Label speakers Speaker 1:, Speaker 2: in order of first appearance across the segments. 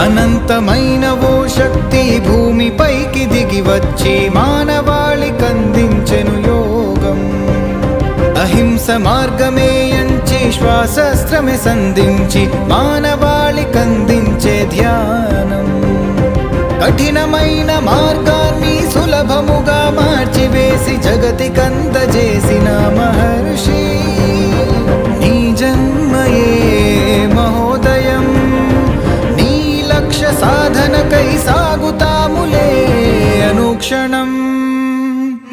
Speaker 1: అనంతమైన ఓ శక్తి భూమిపైకి దిగి వచ్చి మానవాళి కందించెను యోగం. అహింస మార్గమే అంచి శ్వాసస్త్రమే సంధించి మానవాళి కందించే ధ్యానం. కఠినమైన మార్గాన్ని సులభముగా మార్చివేసి జగతికందజేసి అనుక్షణం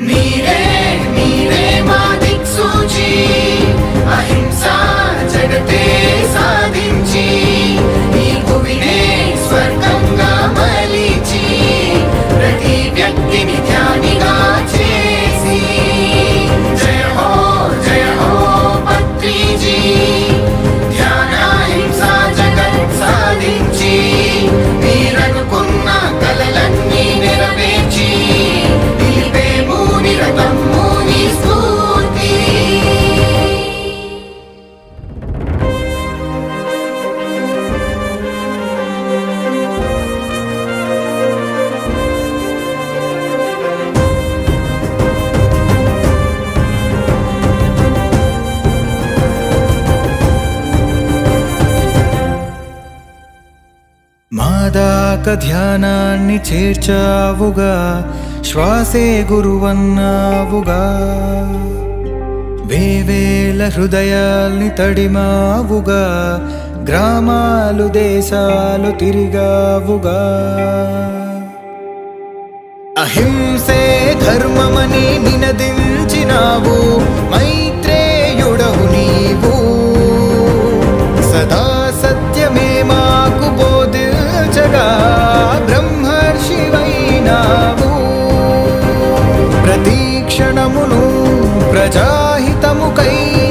Speaker 2: మీరే మీరే మా దిక్సూచి. అహింస జగతే
Speaker 1: మాదాక ధ్యానాన్ని చేర్చావుగా శ్వాసే గురువన్నావుగా. వేవేల హృదయాల్ని తడిమావుగా గ్రామాలు దేశాలు తిరిగావుగా. అహింసే ధర్మమని నినదించినావు
Speaker 2: మై प्रजाहितमुकै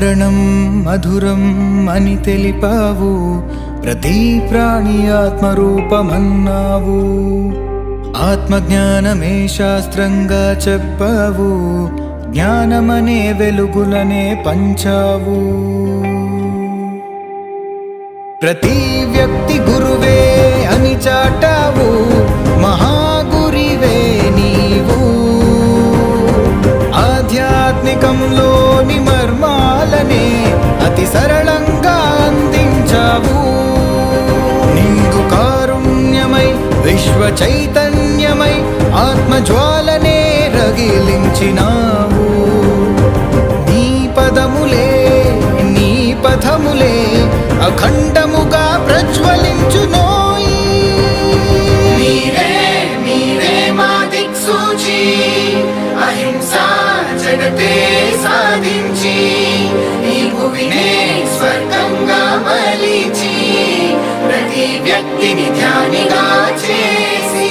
Speaker 1: మరణం మధురం అని తెలిపావు ప్రతి ప్రాణి ఆత్మరూపమన్నావు ఆత్మజ్ఞానమే శాస్త్రంగా చెప్పావు జ్ఞానమనే వెలుగులనే పంచావు ప్రతి వ్యక్తి గురువే అని చాటావు మహాగురివే నీవు ఆధ్యాత్మికంలోని మ మర్మాలనే అతి సరళంగా అందించావు. నిండు కారుణ్యమై విశ్వ చైతన్యమై ఆత్మజ్వాలనే రగిలించినావు. నీ పదములే నీ పథములే అఖండముగా ప్రజ్వలించునోయి.
Speaker 2: మీరే మీరే సాధించి. దిక్సూచి స్వర్గంగా మలిచి ప్రతి వ్యక్తిని ధ్యానిగా చేసి